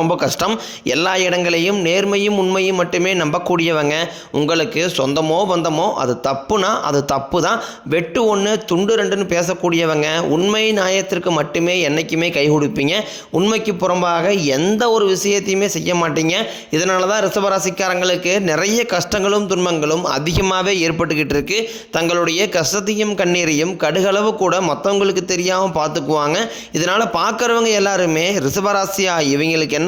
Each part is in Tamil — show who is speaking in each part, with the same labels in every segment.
Speaker 1: ரொம்ப கஷ்டம். எல்லா இடங்களையும் நேர்மையும் உண்மையும் மட்டுமே நம்பக்கூடியவங்க. உங்களுக்கு சொந்தமோ பந்தமோ அது தப்புனா அது தப்பு தான் வெட்டு ஒன்று துண்டு ரெண்டுன்னு பேசக்கூடியவங்க உண்மை நியாயத்திற்கு மட்டுமே என்றைக்குமே கை கொடுப்பீங்க. உண்மைக்கு புறம்பாக எந்த ஒரு விஷயத்தையுமே செய்ய மாட்டீங்க. இதனால தான் ரிசவராசிக்காரங்களுக்கு நிறைய கஷ்டங்களும் துன்பங்களும் அதிகமாகவே ஏற்பட்டுக்கிட்டு இருக்கு. தங்களுடைய கஷ்டத்தையும் கண்ணீரையும் கடுகளவு கூட மற்றவங்களுக்கு தெரியாமல் பார்த்துக்குவாங்க. இதனால் பார்க்குறவங்க எல்லாருமே ரிஷபராசியா இவங்களுக்கு என்ன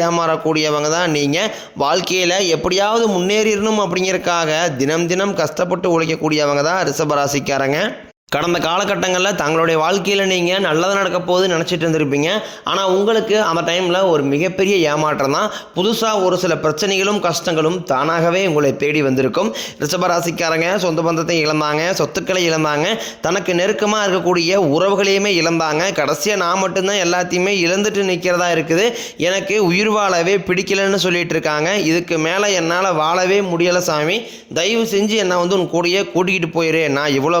Speaker 1: ஏமாறக்கூடியவங்க தான் நீங்கள் வாழ்க்கையில் எப்படியாவது முன்னேறிடணும் அப்படிங்கிறக்காக தினம் தினம் கஷ்டப்பட்டு உழைக்கக்கூடியவங்க தான் ரிஷபராசிக்காரங்க கடந்த காலகட்டங்களில் தங்களுடைய வாழ்க்கையில் நீங்கள் நல்லது நடக்க போகுது நினச்சிட்டு இருந்திருப்பீங்க. ஆனால் உங்களுக்கு அந்த டைமில் ஒரு மிகப்பெரிய ஏமாற்றம் தான். புதுசாக ஒரு சில பிரச்சனைகளும் கஷ்டங்களும் தானாகவே உங்களை தேடி வந்திருக்கும். ரிஷபராசிக்காரங்க சொந்த பந்தத்தை இழந்தாங்க சொத்துக்களை இழந்தாங்க தனக்கு நெருக்கமாக இருக்கக்கூடிய உறவுகளையுமே இழந்தாங்க. கடைசியாக நான் மட்டும்தான் எல்லாத்தையுமே இழந்துட்டு நிற்கிறதா இருக்குது. எனக்கு உயிர் வாழவே பிடிக்கலன்னு சொல்லிட்டு இருக்காங்க. இதுக்கு மேலே என்னால் வாழவே முடியலை சாமி. தயவு செஞ்சு என்னை வந்து உன் கூடயே கூட்டிகிட்டு போயிரு. நான் இவ்வளோ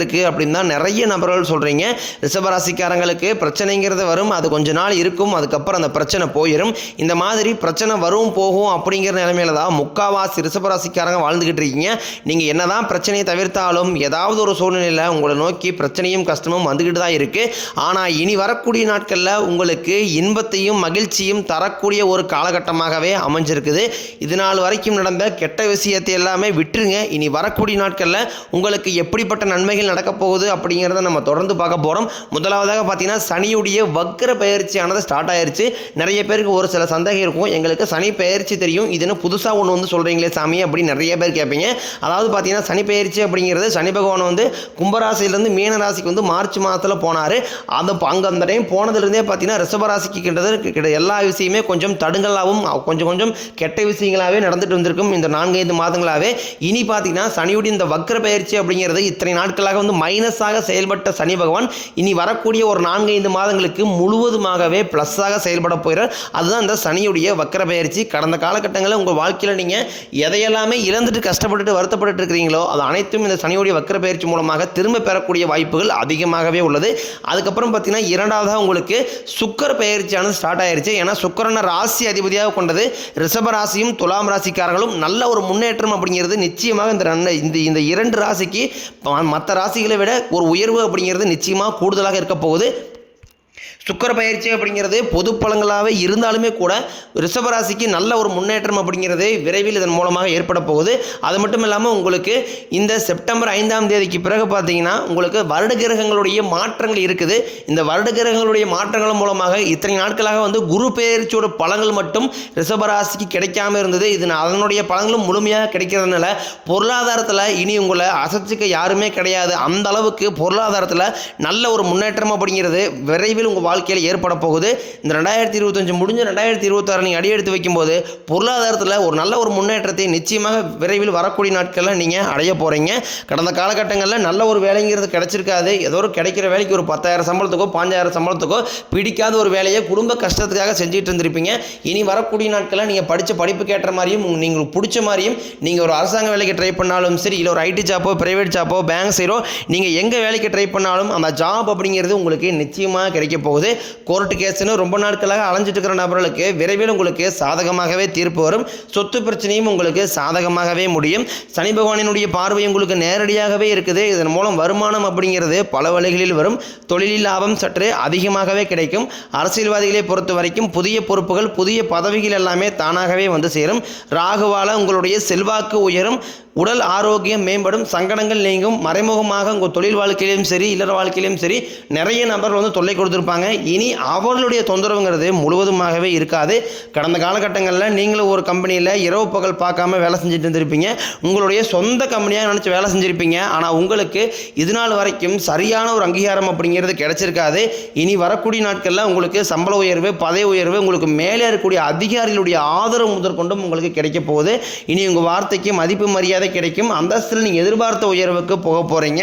Speaker 1: இருக்கு அப்படின்னு தான் நிறைய நபர்கள் சொல்கிறீங்க ரிஷபராசிக்காரங்களுக்கு பிரச்சனைங்கிறது வரும் அது கொஞ்ச நாள் இருக்கும் அதுக்கப்புறம் அந்த பிரச்சனை போயிடும் இந்த மாதிரி பிரச்சனை வரும் போகும் அப்படிங்கிற நிலைமையில தான் முக்காவாசி ரிஷபராசிக்காரங்க வாழ்ந்துக்கிட்டு இருக்கீங்க. நீங்கள் என்னதான் பிரச்சனையை தவிர்த்தாலும் ஏதாவது ஒரு சூழ்நிலையில் உங்களை நோக்கி பிரச்சனையும் கஷ்டமும் வந்துக்கிட்டு தான் இருக்குது ஆனால் இனி வரக்கூடிய நாட்களில் உங்களுக்கு இன்பத்தையும் மகிழ்ச்சியும் தரக்கூடிய ஒரு காலகட்டமாகவே அமைஞ்சிருக்குது. இது நாள் வரைக்கும் நடந்த கெட்ட விஷயத்தை எல்லாமே விட்டுருங்க. இனி வரக்கூடிய நாட்களில் உங்களுக்கு எப்படிப்பட்ட நன்மைகள் நடக்கப் போகுது அப்படிங்கிறத நம்ம தொடர்ந்து பார்க்க போகிறோம் முதலாவதாக பார்த்தீங்கன்னா சனியுடைய வக்கர பயிற்சியானது ஸ்டார்ட் ஆயிருச்சு. நிறைய பேருக்கு ஒரு சில சந்தேகம் இருக்கும். எங்களுக்கு சனி பயிற்சி தெரியும். இதுன்னு புதுசாக ஒன்று வந்து சொல்கிறீங்களே சாமி அப்படின்னு நிறைய பேர் கேட்பீங்க. அதாவது பார்த்தீங்கன்னா சனி பயிற்சி அப்படிங்கிறது சனி பகவான் வந்து கும்பராசியிலேருந்து மீன ராசிக்கு வந்து மார்ச் மாதத்தில் போனார். அது அங்கே அந்த டைம் போனதுலேருந்தே பார்த்தீங்கன்னா ரிஷபராசிக்கு கிட்டத்தட்ட கிட்ட எல்லா விஷயமே கொஞ்சம் தடுங்கலாகவும் கொஞ்சம் கொஞ்சம் கெட்ட விஷயங்களாகவே நடந்துட்டு வந்திருக்கும் இந்த நான்கைந்து மாதங்களாகவே இனி பார்த்தீங்கன்னா சனியுடைய இந்த வக்கர பயிற்சி அப்படிங்கிறது இத்தனை நாட்களாக வந்து மைனஸாக செயல்பட்ட சனி பகவான் இனி வரக்கூடிய ஒரு நான்கு ஐந்து மாதங்களுக்கு முழுவதுமாகவே ப்ளஸ்ஸாக செயல்பட போகிறார். அதுதான் இந்த சனியுடைய வக்கர பயிற்சி. கடந்த காலகட்டங்களில் உங்கள் வாழ்க்கையில் நீங்கள் எதையெல்லாமே இழந்துட்டு கஷ்டப்பட்டுட்டு வருத்தப்பட்டு இருக்கிறீங்களோ அது அனைத்தும் இந்த சனியுடைய வக்கர பயிற்சி மூலமாக திரும்ப பெறக்கூடிய வாய்ப்புகள் அதிகமாகவே உள்ளது. அதுக்கப்புறம் பார்த்தீங்கன்னா இரண்டாவதாக உங்களுக்கு சுக்கர பயிற்சியானது ஸ்டார்ட் ஆயிருச்சு. ஏன்னா சுக்கரனை ராசி அதிபதியாக கொண்டது ரிஷப ராசியும் துலாம் ராசிக்காரர்களும் நல்ல ஒரு முன்னேற்றம் அப்படிங்கிறது நிச்சயமாக இந்த இந்த இந்த இரண்டு ராசிக்கு மற்ற ராசிகளை விட ஒரு உயர்வு அப்படிங்கிறது நிச்சயமாக கூடுதலாக இருக்க போகுது. சுக்கர பயிற்சி அப்படிங்கிறது பொது பலங்களாகவே இருந்தாலுமே கூட ரிஷபராசிக்கு நல்ல ஒரு முன்னேற்றம் அப்படிங்கிறது விரைவில் இதன் மூலமாக ஏற்பட போகுது. அது மட்டும் இல்லாமல் உங்களுக்கு இந்த செப்டம்பர் ஐந்தாம் தேதிக்கு பிறகு பார்த்தீங்கன்னா உங்களுக்கு வருட கிரகங்களுடைய மாற்றங்கள் இருக்குது. இந்த வருட கிரகங்களுடைய மாற்றங்கள் மூலமாக இத்தனை நாட்களாக வந்து குரு பெயர்ச்சியோட பலங்கள் மட்டும் ரிஷபராசிக்கு கிடைக்காம இருந்தது. இது அதனுடைய பலங்களும் முழுமையாக கிடைக்கிறதுனால பொருளாதாரத்தில் இனி உங்களை அசைச்சிக்க யாருமே கிடையாது. அந்த அளவுக்கு பொருளாதாரத்தில் நல்ல ஒரு முன்னேற்றம் அப்படிங்கிறது விரைவில் உங்கள் வாழ்க்கையில் ஏற்பட போகுது. இந்த ரெண்டாயிரத்தி இருபத்தஞ்சு முடிஞ்சு ரெண்டாயிரத்தி இருபத்தாறு நீங்கள் அடி எடுத்து வைக்கும்போது பொருளாதாரத்தில் ஒரு நல்ல ஒரு முன்னேற்றத்தை நிச்சயமாக விரைவில் வரக்கூடிய நாட்களில் நீங்கள் அடைய போகிறீங்க கடந்த காலகட்டங்களில் நல்ல ஒரு வேலைங்கிறது கிடைச்சிருக்காது. ஏதோ ஒரு கிடைக்கிற வேலைக்கு ஒரு பத்தாயிரம் சம்பளத்துக்கோ பாஞ்சாயிரம் சம்பளத்துக்கோ பிடிக்காத ஒரு வேலையை குடும்ப கஷ்டத்துக்காக செஞ்சுட்டு இருந்திருப்பீங்க. இனி வரக்கூடிய நாட்களில் நீங்கள் படித்த படிப்புக்கு ஏற்ற மாதிரியும் நீங்கள் பிடிச்ச மாதிரியும் நீங்கள் ஒரு அரசாங்க வேலைக்கு ட்ரை பண்ணாலும் சரி இல்லை ஒரு ஐடி ஜாப்போ பிரைவேட் ஜாப்போ பேங்க் சைடோ நீங்கள் எங்கே வேலைக்கு ட்ரை பண்ணாலும் அந்த ஜாப் அப்படிங்கிறது உங்களுக்கு நிச்சயமாக கிடைக்க போகுது. கோர்ட்டு கேஸ்னு ரொம்ப நாட்களாக அலைஞ்சிட்டு இருக்கிற நபர்களுக்கு விரைவில் உங்களுக்கு சாதகமாகவே தீர்ப்பு வரும். சொத்து பிரச்சனையும் உங்களுக்கு சாதகமாகவே முடியும். சனி பகவானினுடைய பார்வை உங்களுக்கு நேரடியாகவே இருக்குது. இதன் மூலம் வருமானம் அப்படிங்கிறது பல வழிகளில் வரும். தொழிலில் லாபம் சற்று அதிகமாகவே கிடைக்கும். அரசியல்வாதிகளை பொறுத்த வரைக்கும் புதிய பொறுப்புகள் புதிய பதவிகள் எல்லாமே தானாகவே வந்து சேரும். ராகுவால உங்களுடைய செல்வாக்கு உயரும். உடல் ஆரோக்கியம் மேம்படும் சங்கடங்கள் நீங்கும் மறைமுகமாக உங்கள் தொழில் வாழ்க்கையிலும் சரி இல்லற வாழ்க்கையிலும் சரி நிறைய நபர்கள் வந்து தொல்லை கொடுத்துருப்பாங்க. இனி அவர்களுடைய தொந்தரவுங்கிறது முழுவதுமாகவே இருக்காது. கடந்த காலகட்டங்களில் நீங்களும் ஒரு கம்பெனியில் இரவு பகல் பார்க்காம வேலை செஞ்சுட்டு இருந்திருப்பீங்க. உங்களுடைய சொந்த கம்பெனியாக நினச்சி வேலை செஞ்சுருப்பீங்க. ஆனால் உங்களுக்கு இது நாள் வரைக்கும் சரியான ஒரு அங்கீகாரம் அப்படிங்கிறது கிடைச்சிருக்காது. இனி வரக்கூடிய நாட்களில் உங்களுக்கு சம்பள உயர்வு பதவி உயர்வு உங்களுக்கு மேலே இருக்கக்கூடிய அதிகாரிகளுடைய ஆதரவு முதற்கொண்டும் உங்களுக்கு கிடைக்க போகுது. இனி உங்கள் வார்த்தைக்கு மதிப்பு மரியாதை கிடைக்கும். அந்தஸ்தில் நீங்கள் எதிர்பார்த்த உயர்வுக்கு போக போகிறீங்க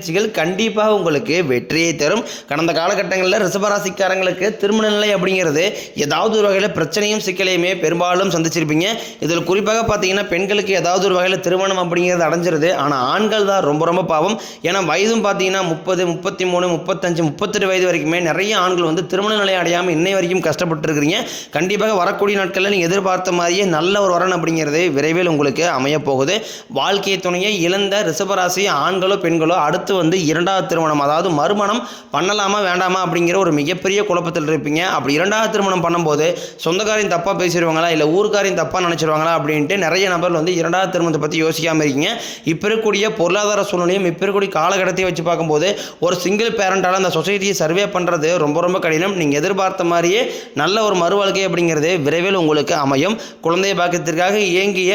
Speaker 1: முயற்சிகள் கண்டிப்பாக உங்களுக்கு வெற்றியை தரும். கடந்த காலகட்டங்களில் ரிசபராசிக்காரங்களுக்கு திருமண நிலை அப்படிங்கிறது ஏதாவது ஒரு வகையில் பிரச்சனையும் சிக்கலையுமே பெரும்பாலும் சந்திச்சிருப்பீங்க. இதில் குறிப்பாக பார்த்தீங்கன்னா பெண்களுக்கு ஏதாவது ஒரு வகையில் திருமணம் அப்படிங்கிறது அடைஞ்சிருது. ஆனால் ஆண்கள் தான் ரொம்ப ரொம்ப பாவம். ஏன்னா வயதும் பார்த்தீங்கன்னா முப்பது முப்பத்தி மூணு முப்பத்தஞ்சு முப்பத்தெட்டு வயது வரைக்குமே நிறைய ஆண்கள் வந்து திருமண நிலை அடையாமல் இன்னை வரைக்கும் கஷ்டப்பட்டு இருக்கிறீங்க கண்டிப்பாக வரக்கூடிய நாட்களில் நீங்கள் எதிர்பார்த்த மாதிரியே நல்ல ஒரு வரன் அப்படிங்கிறது விரைவில் உங்களுக்கு அமையப் போகுது. வாழ்க்கை துணையை இழந்த ரிசபராசி ஆண்களோ பெண்களோ அடுத்து வந்து இரண்டாவது திருமணம் அதாவது மறுமணம் பண்ணலாமா வேண்டாமா அப்படிங்கிற ஒரு மிகப்பெரிய குழப்பத்தில் இருப்பீங்க. அப்படி இரண்டாவது திருமணம் பண்ணும்போது சொந்தக்காரையும் தப்பாக பேசிடுவாங்களா இல்லை ஊருக்காரையும் தப்பாக நினச்சிருவாங்களா அப்படின்ட்டு நிறைய நபர்கள் வந்து இரண்டாவது திருமணத்தை பற்றி யோசிக்காமல் இருக்கீங்க. இப்போ இருக்கக்கூடிய பொருளாதார சூழ்நிலையும் இப்போ இருக்கக்கூடிய காலகட்டத்தை வச்சு பார்க்கும்போது ஒரு சிங்கிள் பேரண்டால் அந்த சொசைட்டியை சர்வே பண்ணுறது ரொம்ப ரொம்ப கடினம். நீங்கள் எதிர்பார்த்த மாதிரியே நல்ல ஒரு மறுவாழ்க்கை அப்படிங்கிறது விரைவில் உங்களுக்கு அமையும். குழந்தை பாக்கியத்திற்காக இயங்கிய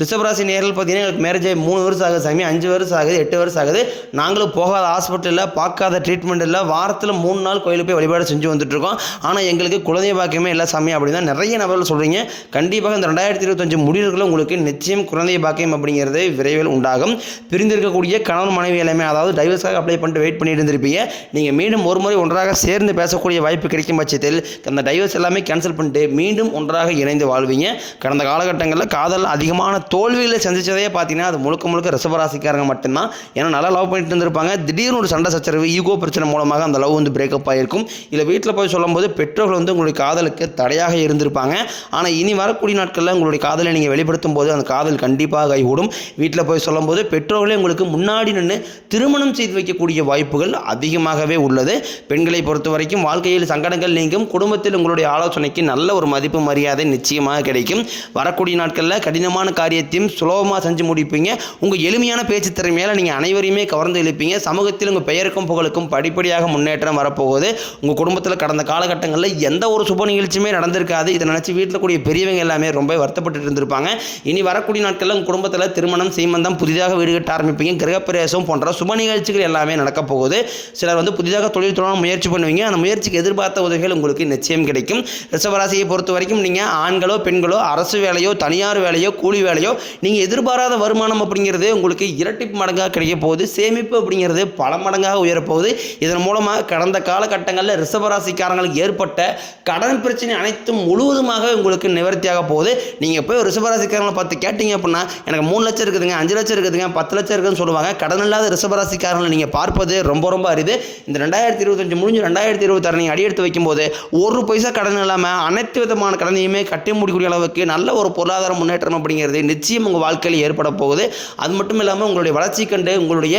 Speaker 1: ரிஷபராசி நேரில் பார்த்தீங்கன்னா எனக்கு மேரேஜ் ஆகி மூணு வருஷம் ஆகுது சாமி அஞ்சு வருஷம் ஆகுது எட்டு வருஷம் ஆகுது. நாங்கள் நாங்களும் போகாத ஹாஸ்பிட்டலில் பார்க்காத ட்ரீட்மெண்ட் இல்லை வாரத்தில் மூணு நாள் கோயிலுக்கு போய் வழிபாடு செஞ்சு வந்துட்டுருக்கோம். ஆனால் எங்களுக்கு குழந்தை பாக்கியமே இல்லை சாமி அப்படின்னு தான் நிறைய நபர்கள் சொல்கிறீங்க கண்டிப்பாக இந்த ரெண்டாயிரத்தி இருபத்தஞ்சு முடிவுகளில் உங்களுக்கு நிச்சயம் குழந்தை பாக்கியம் அப்படிங்கிறது விரைவில் உண்டாகும். பிரிந்திருக்கக்கூடிய கணவன் மனைவி எல்லாமே அதாவது டைவர்ஸாக அப்ளை பண்ணிட்டு வெயிட் பண்ணிட்டு இருந்திருப்பீங்க. நீங்கள் மீண்டும் ஒரு முறை ஒன்றாக சேர்ந்து பேசக்கூடிய வாய்ப்பு கிடைக்கும் பட்சத்தில் அந்த டைவர்ஸ் எல்லாமே கேன்சல் பண்ணிட்டு மீண்டும் ஒன்றாக இணைந்து வாழ்வீங்க. கடந்த காலகட்டங்களில் காதல் அதிகமான தோல்வியில் சந்திச்சதே பார்த்தீங்கன்னா அது முழுக்க முழுக்க ரிசவராசிக்காரங்க மட்டும்தான். ஏன்னா நல்லா லவ் பண்ணிட்டு இருந்திருப்பாங்க. திடீர்னு ஒரு சண்டை சச்சரவு ஈகோ பிரச்சனை மூலமாக அந்த லவ் வந்து பிரேக்கப் ஆகிருக்கும் இல்லை வீட்டில் போய் சொல்லும்போது பெற்றோர்கள் வந்து உங்களுடைய காதலுக்கு தடையாக இருந்திருப்பாங்க. ஆனால் இனி வரக்கூடிய நாட்களில் உங்களுடைய காதலை நீங்கள் வெளிப்படுத்தும் போது அந்த காதல் கண்டிப்பாக கைகூடும். வீட்டில் போய் சொல்லும்போது பெற்றோர்களே உங்களுக்கு முன்னாடி நின்று திருமணம் செய்து வைக்கக்கூடிய வாய்ப்புகள் அதிகமாகவே உள்ளது. பெண்களை பொறுத்த வரைக்கும் வாழ்க்கையில் சங்கடங்கள் நீங்கும். குடும்பத்தில் உங்களுடைய ஆலோசனைக்கு நல்ல ஒரு மதிப்பு மரியாதை நிச்சயமாக கிடைக்கும். வரக்கூடிய நாட்களில் கடினமான காரியத்தையும் சுலபமாக செஞ்சு முடிப்பீங்க. உங்கள் எளிமையான பேச்சு திறமையால் நீங்கள் அனைவரையுமே கவர்ந்து இழுப்பீங்க சமூகத்தில் உங்கள் பெயருக்கும் புகழுக்கும் படிப்படியாக முன்னேற்றம் வரப்போகுது. உங்கள் குடும்பத்தில் கடந்த காலகட்டங்களில் எந்த ஒரு சுப நிகழ்ச்சியுமே நடந்திருக்காது. இதை நினச்சி வீட்டில் கூடிய பெரியவங்க எல்லாமே ரொம்ப வருத்தப்பட்டு இருந்திருப்பாங்க. இனி வரக்கூடிய நாட்களில் உங்கள் குடும்பத்தில் திருமணம் சீமந்தம் புதிதாக வீடு கட்ட ஆரம்பிப்பீங்க. கிரகப்பிரவேசம் போன்ற சுப நிகழ்ச்சிகள் எல்லாமே நடக்க போகுது. சிலர் வந்து புதிதாக தொழில் தொடங்க முயற்சி பண்ணுவீங்க. அந்த முயற்சிக்கு எதிர்பார்த்த உதவிகள் உங்களுக்கு நிச்சயம் கிடைக்கும். ரிஷபராசியை பொறுத்த வரைக்கும் நீங்கள் ஆண்களோ பெண்களோ அரசு வேலையோ தனியார் வேலையோ கூலி வேலையோ நீங்கள் எதிர்பாராத வருமானம் அப்படிங்கிறது உங்களுக்கு இரட்டிப்பு மடங்காக கிடைக்க போகுது. சேமிப்பு அப்படிங்கிறது பல மடங்காக உயரப்போகுது. இதன் மூலமாக கடந்த காலகட்டங்களில் ரிஷபராசிக்காரங்களுக்கு ஏற்பட்ட கடன் பிரச்சனை அனைத்தும் முழுவதுமாக உங்களுக்கு நிவர்த்தியாக போகுது. நீங்கள் போய் ஒரு ரிஷபராசிக்காரங்களை பார்த்து கேட்டீங்க அப்படின்னா எனக்கு மூணு லட்சம் இருக்குதுங்க அஞ்சு லட்சம் இருக்குதுங்க பத்து லட்சம் இருக்குதுன்னு சொல்லுவாங்க. கடன் இல்லாத ரிஷபராசிக்காரங்களை நீங்கள் பார்ப்பது ரொம்ப ரொம்ப அரிது. இந்த ரெண்டாயிரத்தி இருபத்தஞ்சு முடிஞ்சு ரெண்டாயிரத்தி இருபத்தாறு நீங்கள் அடியெடுத்து வைக்கும்போது ஒரு பைசா கடன் இல்லாமல் அனைத்து விதமான கடனையுமே கட்டி முடிக்கூடிய அளவுக்கு நல்ல ஒரு பொருளாதார முன்னேற்றம் அப்படிங்கிறது நிச்சயம் உங்கள் வாழ்க்கையில் ஏற்பட போகுது. அது மட்டும் இல்லாமல் உங்களுடைய வளர்ச்சி கண்டு உங்களுடைய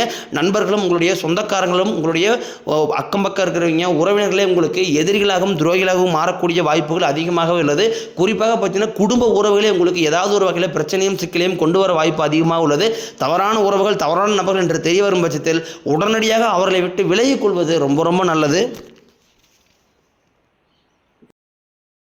Speaker 1: நண்பர்களும் உங்களுடைய சொந்தக்காரங்களும் உங்களுடைய ஓ, அக்கம் பக்கம் இருக்கிறவங்க உறவினர்களே உங்களுக்கு எதிரிகளாகவும் துரோகிகளாகவும் மாறக்கூடிய வாய்ப்புகள் அதிகமாகவே உள்ளது. குறிப்பாக பார்த்தீங்கன்னா குடும்ப உறவுகளே உங்களுக்கு ஏதாவது ஒரு வகையில் பிரச்சனையும் சிக்கலையும் கொண்டு வர வாய்ப்பு அதிகமாக உள்ளது. தவறான உறவுகள் தவறான நபர்கள் என்று தெரிய வரும் பட்சத்தில் உடனடியாக அவர்களை விட்டு விலகிக் கொள்வது ரொம்ப ரொம்ப நல்லது.